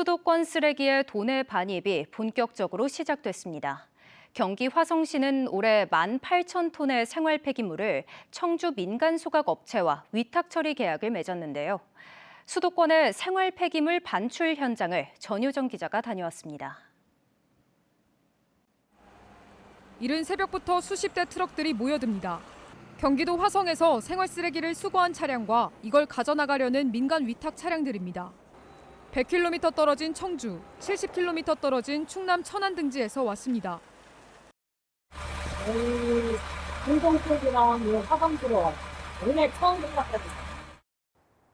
수도권 쓰레기의 도내 반입이 본격적으로 시작됐습니다. 경기 화성시는 올해 18,000톤의 생활 폐기물을 청주 민간 소각 업체와 위탁 처리 계약을 맺었는데요. 수도권의 생활 폐기물 반출 현장을 전효정 기자가 다녀왔습니다. 이른 새벽부터 수십 대 트럭들이 모여듭니다. 경기도 화성에서 생활 쓰레기를 수거한 차량과 이걸 가져나가려는 민간 위탁 차량들입니다. 100km 떨어진 청주, 70km 떨어진 충남 천안 등지에서 왔습니다. 이 공동 쪽이랑 이 화성 들어 오늘 처음 생각했어요.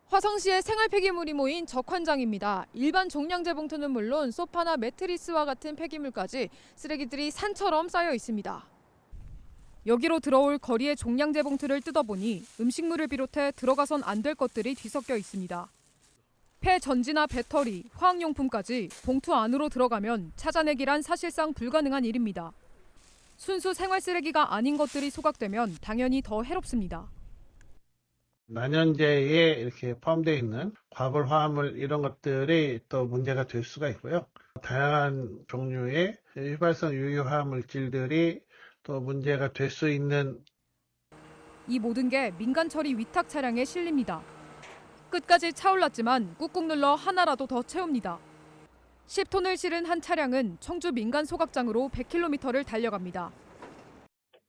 화성시의 생활 폐기물이 모인 적환장입니다. 일반 종량제 봉투는 물론 소파나 매트리스와 같은 폐기물까지 쓰레기들이 산처럼 쌓여 있습니다. 여기로 들어올 거리의 종량제 봉투를 뜯어보니 음식물을 비롯해 들어가선 안 될 것들이 뒤섞여 있습니다. 폐 전지나 배터리, 화학용품까지 봉투 안으로 들어가면 찾아내기란 사실상 불가능한 일입니다. 순수 생활 쓰레기가 아닌 것들이 소각되면 당연히 더 해롭습니다. 난연제에 이렇게 포함되어 있는 과물, 화합물 이런 것들이 또 문제가 될 수가 있고요. 다양한 종류의 휘발성 유효화 물질들이 또 문제가 될 수 있는 이 모든 게 민간 처리 위탁 차량에 실립니다. 끝까지 차올랐지만 꾹꾹 눌러 하나라도 더 채웁니다. 10톤을 실은 한 차량은 청주 민간 소각장으로 100km를 달려갑니다.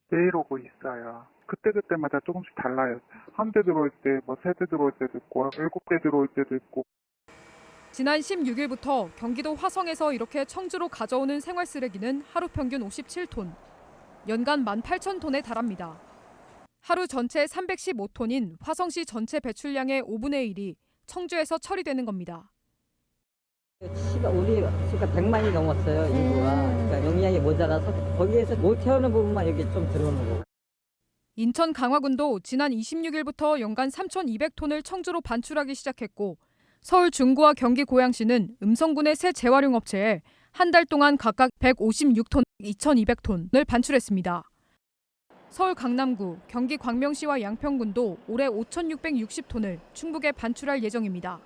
매일 오고 있어요. 그때그때마다 조금씩 달라요. 한 대 들어올 때, 뭐 세 대 들어올 때도 있고, 일곱 대 들어올 때도 있고, 지난 16일부터 경기도 화성에서 이렇게 청주로 가져오는 생활 쓰레기는 하루 평균 57톤, 연간 18,000톤에 달합니다. 하루 전체 315톤인 화성시 전체 배출량의 5분의 1이 청주에서 처리되는 겁니다. 시가 우리 시가 100만이 넘었어요 인구가 그러니까 용량이 모자라서 거기에서 못 태우는 부분만 여기 좀 들어오는 거. 인천 강화군도 지난 26일부터 연간 3,200톤을 청주로 반출하기 시작했고 서울 중구와 경기 고양시는 음성군의 새 재활용 업체에 한 달 동안 각각 156톤, 2,200톤을 반출했습니다. 서울 강남구, 경기 광명시와 양평군도 올해 5,660톤을 충북에 반출할 예정입니다.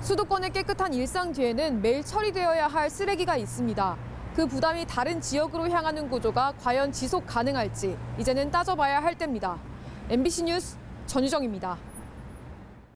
수도권의 깨끗한 일상 뒤에는 매일 처리되어야 할 쓰레기가 있습니다. 그 부담이 다른 지역으로 향하는 구조가 과연 지속 가능할지 이제는 따져봐야 할 때입니다. MBC 뉴스 전유정입니다.